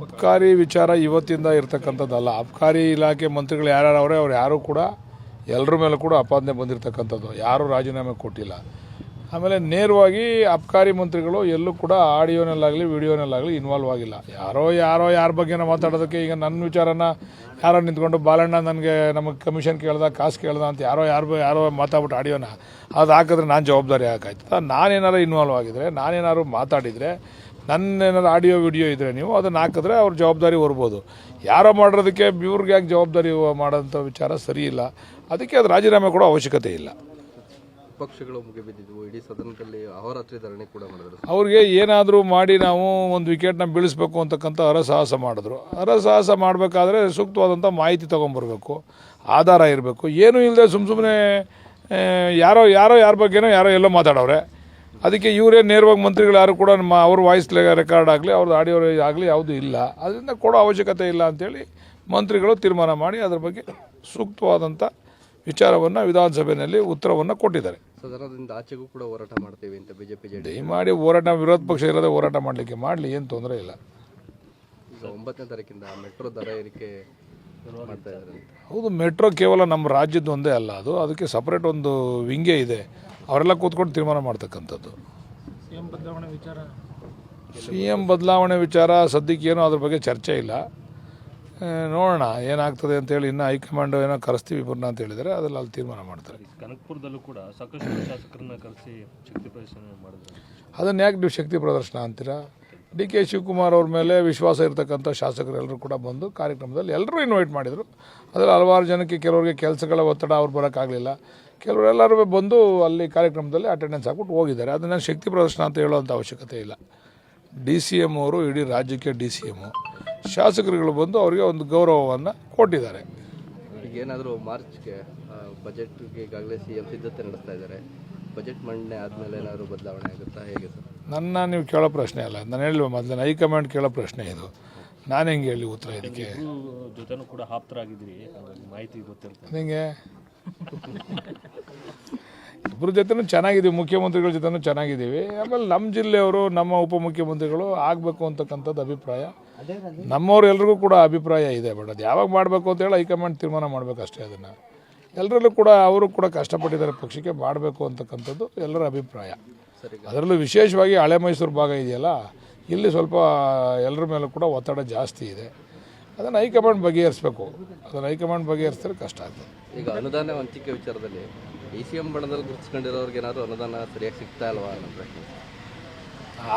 ಅಬ್ಕಾರಿ ವಿಚಾರ ಇವತ್ತಿಂದ ಇರ್ತಕ್ಕಂಥದ್ದಲ್ಲ. ಅಬ್ಕಾರಿ ಇಲಾಖೆ ಮಂತ್ರಿಗಳು ಯಾರ್ಯಾರು ಅವರೇ ಅವ್ರು ಯಾರೂ ಕೂಡ ಎಲ್ಲರ ಮೇಲೂ ಕೂಡ ಅಪಾದನೆ ಬಂದಿರತಕ್ಕಂಥದ್ದು. ಯಾರೂ ರಾಜೀನಾಮೆ ಕೊಟ್ಟಿಲ್ಲ. ಆಮೇಲೆ ನೇರವಾಗಿ ಅಬ್ಕಾರಿ ಮಂತ್ರಿಗಳು ಎಲ್ಲೂ ಕೂಡ ಆಡಿಯೋನಲ್ಲಾಗಲಿ, ವಿಡಿಯೋನಲ್ಲಾಗಲಿ ಇನ್ವಾಲ್ವ್ ಆಗಿಲ್ಲ. ಯಾರೋ ಯಾರೋ ಯಾರ ಬಗ್ಗೆನೋ ಮಾತಾಡೋದಕ್ಕೆ ಈಗ ನನ್ನ ವಿಚಾರನ ಯಾರೋ ನಿಂತ್ಕೊಂಡು, ಬಾಲಣ್ಣ ನನಗೆ ನಮಗೆ ಕಮಿಷನ್ ಕೇಳ್ದ, ಕಾಸು ಕೇಳ್ದ ಅಂತ ಯಾರೋ ಯಾರು ಯಾರೋ ಮಾತಾಡ್ಬಿಟ್ಟು ಆಡಿಯೋನ ಅದು ಹಾಕಿದ್ರೆ ನಾನು ಜವಾಬ್ದಾರಿ ಹಾಕಾಯ್ತು. ನಾನೇನಾರು ಇನ್ವಾಲ್ವ್ ಆಗಿದ್ರೆ ನಾನೇನಾದ್ರು ಮಾತಾಡಿದರೆ ನನ್ನೇನಾದ್ರು ಆಡಿಯೋ ವಿಡಿಯೋ ಇದ್ದರೆ ನೀವು ಅದನ್ನು ಹಾಕಿದ್ರೆ ಅವ್ರ ಜವಾಬ್ದಾರಿ ಹೊರ್ಬೋದು. ಯಾರೋ ಮಾಡಿರೋದಕ್ಕೆ ಇವ್ರಿಗೆ ಯಾಕೆ ಜವಾಬ್ದಾರಿ ಮಾಡೋಂಥ ವಿಚಾರ ಸರಿ ಇಲ್ಲ. ಅದಕ್ಕೆ ಅದು ರಾಜೀನಾಮೆ ಕೊಡೋ ಅವಶ್ಯಕತೆ ಇಲ್ಲ. ಪಕ್ಷಗಳು ಮುಗಿಬಿದ್ದಿದ್ವು. ಇಡೀ ಸದನದಲ್ಲಿ ಅಹೋರಾತ್ರಿ ಧರಣಿ ಕೂಡ ಮಾಡಿದ್ರು. ಅವ್ರಿಗೆ ಏನಾದರೂ ಮಾಡಿ ನಾವು ಒಂದು ವಿಕೆಟ್ನ ಬೀಳಿಸ್ಬೇಕು ಅಂತಕ್ಕಂಥ ಹರಸಾಹಸ ಮಾಡಿದ್ರು. ಹರಸಾಹಸ ಮಾಡಬೇಕಾದ್ರೆ ಸೂಕ್ತವಾದಂಥ ಮಾಹಿತಿ ತೊಗೊಂಬರ್ಬೇಕು. ಆಧಾರ ಇರಬೇಕು. ಏನೂ ಇಲ್ಲದೆ ಸುಮ್ಮ ಸುಮ್ಮನೆ ಯಾರೋ ಯಾರೋ ಯಾರ ಬಗ್ಗೆನೋ ಯಾರೋ ಎಲ್ಲೋ ಮಾತಾಡೋರೆ ಅದಕ್ಕೆ ಇವರೇ ನೇರವಾಗಿ ಮಂತ್ರಿಗಳು ಯಾರು ಕೂಡ ನಮ್ಮ ಅವ್ರ ವಾಯ್ಸ್ ರೆಕಾರ್ಡ್ ಆಗಲಿ ಅವ್ರದ್ದು ಆಡಿಯೋ ಆಗಲಿ ಯಾವುದೂ ಇಲ್ಲ. ಅದರಿಂದ ಕೊಡೋ ಅವಶ್ಯಕತೆ ಇಲ್ಲ ಅಂತೇಳಿ ಮಂತ್ರಿಗಳು ತೀರ್ಮಾನ ಮಾಡಿ ಅದರ ಬಗ್ಗೆ ಸೂಕ್ತವಾದಂಥ ವಿಚಾರವನ್ನು ವಿಧಾನಸಭೆಯಲ್ಲಿ ಉತ್ತರವನ್ನು ಕೊಟ್ಟಿದ್ದಾರೆ. ಸದನದಿಂದ ಆಚೆಗೂ ಕೂಡ ಹೋರಾಟ ಮಾಡ್ತೀವಿ ಅಂತ ಬಿಜೆಪಿ ಮಾಡಿ ಹೋರಾಟ ವಿರೋಧ ಪಕ್ಷ ಇರೋದೇ ಹೋರಾಟ ಮಾಡಲಿಕ್ಕೆ ಮಾಡಲಿ ಏನು ತೊಂದರೆ ಇಲ್ಲ. ಈಗ ಒಂಬತ್ತನೇ ತಾರೀಕಿಂದ ಮೆಟ್ರೋ ದರ ಏರಿಕೆ ಮಾಡ್ತಾ ಇದ್ದಾರೆ ಅಂತ. ಹೌದು ಮೆಟ್ರೋ ಕೇವಲ ನಮ್ಮ ರಾಜ್ಯದ ಒಂದೇ ಅಲ್ಲ ಅದು. ಅದಕ್ಕೆ ಸಪ್ರೇಟ್ ಒಂದು ವಿಂಗೇ ಇದೆ. ಅವರೆಲ್ಲ ಕೂತ್ಕೊಂಡು ತೀರ್ಮಾನ ಮಾಡ್ತಕ್ಕಂಥದ್ದು. ಸಿ ಎಂ ಬದಲಾವಣೆ ವಿಚಾರ ಸದ್ಯಕ್ಕೆ ಏನೋ ಅದ್ರ ಬಗ್ಗೆ ಚರ್ಚೆ ಇಲ್ಲ. ನೋಡೋಣ ಏನಾಗ್ತದೆ ಅಂತೇಳಿ ಇನ್ನೂ ಹೈಕಮಾಂಡ್ ಏನೋ ಕರೆಸ್ತೀವಿ ಇಬ್ಬರನ್ನ ಅಂತ ಹೇಳಿದರೆ ಅದರಲ್ಲಿ ಅಲ್ಲಿ ತೀರ್ಮಾನ ಮಾಡ್ತಾರೆ. ಕನಕಪುರದಲ್ಲೂ ಕೂಡ ಸಾಕಷ್ಟು ಶಾಸಕರನ್ನ ಕರೆಸಿ ಶಕ್ತಿ ಪ್ರದರ್ಶನ ಮಾಡಿದ್ರು. ಅದನ್ನು ಯಾಕೆ ನೀವು ಶಕ್ತಿ ಪ್ರದರ್ಶನ ಅಂತೀರಾ? ಡಿ ಕೆ ಶಿವಕುಮಾರ್ ಅವ್ರ ಮೇಲೆ ವಿಶ್ವಾಸ ಇರತಕ್ಕಂಥ ಶಾಸಕರೆಲ್ಲರೂ ಕೂಡ ಬಂದು ಕಾರ್ಯಕ್ರಮದಲ್ಲಿ ಎಲ್ಲರೂ ಇನ್ವೈಟ್ ಮಾಡಿದರು. ಅದರಲ್ಲಿ ಹಲವಾರು ಜನಕ್ಕೆ ಕೆಲವರಿಗೆ ಕೆಲಸಗಳ ಒತ್ತಡ ಅವ್ರು ಬರೋಕ್ಕಾಗಲಿಲ್ಲ. ಕೆಲವರೆಲ್ಲರೂ ಬಂದು ಅಲ್ಲಿ ಕಾರ್ಯಕ್ರಮದಲ್ಲಿ ಅಟೆಂಡೆನ್ಸ್ ಹಾಕ್ಬಿಟ್ಟು ಹೋಗಿದ್ದಾರೆ. ಅದನ್ನು ಶಕ್ತಿ ಪ್ರದರ್ಶನ ಅಂತ ಹೇಳುವಂಥ ಅವಶ್ಯಕತೆ ಇಲ್ಲ. ಡಿ ಸಿ ಎಂ ಅವರು, ಇಡೀ ರಾಜ್ಯಕ್ಕೆ ಡಿ ಸಿ ಎಂ ಶಾಸಕರುಗಳು ಬಂದು ಅವರಿಗೆ ಒಂದು ಗೌರವವನ್ನು ಕೊಟ್ಟಿದ್ದಾರೆ. ಏನಾದರೂ ಮಾರ್ಚ್ಗೆ ಬಜೆಟ್ಗೆ ಈಗಾಗಲೇ ಸಿ ಎಂ ಸಿದ್ಧತೆ ನಡೆಸ್ತಾ ಇದ್ದಾರೆ. ಬಜೆಟ್ ಮಂಡನೆ ಆದಮೇಲೆ ಏನಾದರೂ ಬದಲಾವಣೆ ಆಗುತ್ತಾ? ಹೇಗೆ ಸರ್? ನನ್ನ ನೀವು ಕೇಳೋ ಪ್ರಶ್ನೆ ಅಲ್ಲ ನಾನು ಹೇಳುವ ಮೊದಲು ಹೈಕಮಾಂಡ್ ಕೇಳೋ ಪ್ರಶ್ನೆ ಇದು. ನಾನು ಹೆಂಗೆ ಹೇಳಿ ಉತ್ತರ ಇದಕ್ಕೆ? ಜೊತೆನೂ ಕೂಡ ಆಪ್ತರಾಗಿದ್ದೀರಿ ಮಾಹಿತಿ ಗೊತ್ತಿರ್ತದೆ. ನಿಮಗೆ ಇಬ್ಬರ ಜೊತೆನೂ ಚೆನ್ನಾಗಿದ್ದೀವಿ ಮುಖ್ಯಮಂತ್ರಿಗಳ ಜೊತೆನೂ ಚೆನ್ನಾಗಿದ್ದೀವಿ. ಆಮೇಲೆ ನಮ್ಮ ಜಿಲ್ಲೆಯವರು ನಮ್ಮ ಉಪಮುಖ್ಯಮಂತ್ರಿಗಳು ಆಗಬೇಕು ಅಂತಕ್ಕಂಥದ್ದು ಅಭಿಪ್ರಾಯ. ನಮ್ಮವ್ರು ಎಲ್ರಿಗೂ ಕೂಡ ಅಭಿಪ್ರಾಯ ಇದೆ ಬಟ್ ಅದು ಯಾವಾಗ ಮಾಡಬೇಕು ಅಂತ ಹೇಳಿ ಹೈಕಮಾಂಡ್ ತೀರ್ಮಾನ ಮಾಡಬೇಕಷ್ಟೇ ಅದನ್ನು. ಎಲ್ಲರಲ್ಲೂ ಕೂಡ ಅವರು ಕೂಡ ಕಷ್ಟಪಟ್ಟಿದ್ದಾರೆ ಪಕ್ಷಕ್ಕೆ ಮಾಡಬೇಕು ಅಂತಕ್ಕಂಥದ್ದು ಎಲ್ಲರ ಅಭಿಪ್ರಾಯ. ಅದರಲ್ಲೂ ವಿಶೇಷವಾಗಿ ಹಳೆ ಮೈಸೂರು ಭಾಗ ಇದೆಯಲ್ಲ ಇಲ್ಲಿ ಸ್ವಲ್ಪ ಎಲ್ಲರ ಮೇಲೂ ಕೂಡ ಒತ್ತಡ ಜಾಸ್ತಿ ಇದೆ. ಅದನ್ನು ಹೈಕಮಾಂಡ್ ಬಗೆಹರಿಸ್ಬೇಕು. ಅದನ್ನು ಹೈಕಮಾಂಡ್ ಬಗೆಹರಿಸಿದ್ರೆ ಕಷ್ಟ ಆಗ್ತದೆ. ಈಗ ಅನುದಾನ ಹಂಚಿಕೆ ವಿಚಾರದಲ್ಲಿ ಡಿ ಸಿ ಎಂ ಬಣದಲ್ಲಿ ಗುರುತಿಸ್ಕೊಂಡಿರೋರ್ಗೆ ಏನಾದರೂ ಅನುದಾನ ಸರಿಯಾಗಿ ಸಿಗ್ತಾ ಇಲ್ವಾ ಅನ್ನೋ ಪ್ರಶ್ನೆ.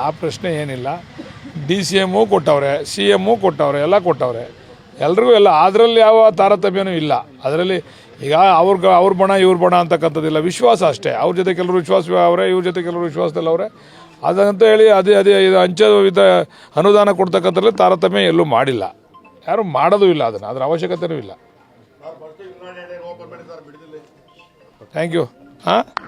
ಆ ಪ್ರಶ್ನೆ ಏನಿಲ್ಲ. ಡಿ ಸಿ ಎಮ್ಮು ಕೊಟ್ಟವ್ರೆ ಸಿ ಎಮ್ಮು ಕೊಟ್ಟವ್ರೆ ಎಲ್ಲ ಕೊಟ್ಟವ್ರೆ. ಎಲ್ರಿಗೂ ಎಲ್ಲ ಅದರಲ್ಲಿ ಯಾವ ತಾರತಮ್ಯನೂ ಇಲ್ಲ. ಅದರಲ್ಲಿ ಈಗ ಅವ್ರಿಗೆ ಅವ್ರ ಬಣ ಇವ್ರ ಬಣ ಅಂತಕ್ಕಂಥದ್ದಿಲ್ಲ. ವಿಶ್ವಾಸ ಅಷ್ಟೇ. ಅವ್ರ ಜೊತೆ ಕೆಲವರು ವಿಶ್ವಾಸ ಅವರೇ ಇವ್ರ ಜೊತೆ ಕೆಲವರು ವಿಶ್ವಾಸದಲ್ಲಿ ಅವರೇ. ಅದಂತ ಹೇಳಿ ಅದೇ ಅದೇ ಇದು ಅಂಚೆ ವಿಧ ಅನುದಾನ ಕೊಡ್ತಕ್ಕಂಥದ್ರಲ್ಲಿ ತಾರತಮ್ಯ ಎಲ್ಲೂ ಮಾಡಿಲ್ಲ. ಯಾರು ಮಾಡೋದು ಇಲ್ಲ ಅದನ್ನು. ಅದರ ಅವಶ್ಯಕತೆಯೂ ಇಲ್ಲ. ಥ್ಯಾಂಕ್ ಯು ಹಾಂ?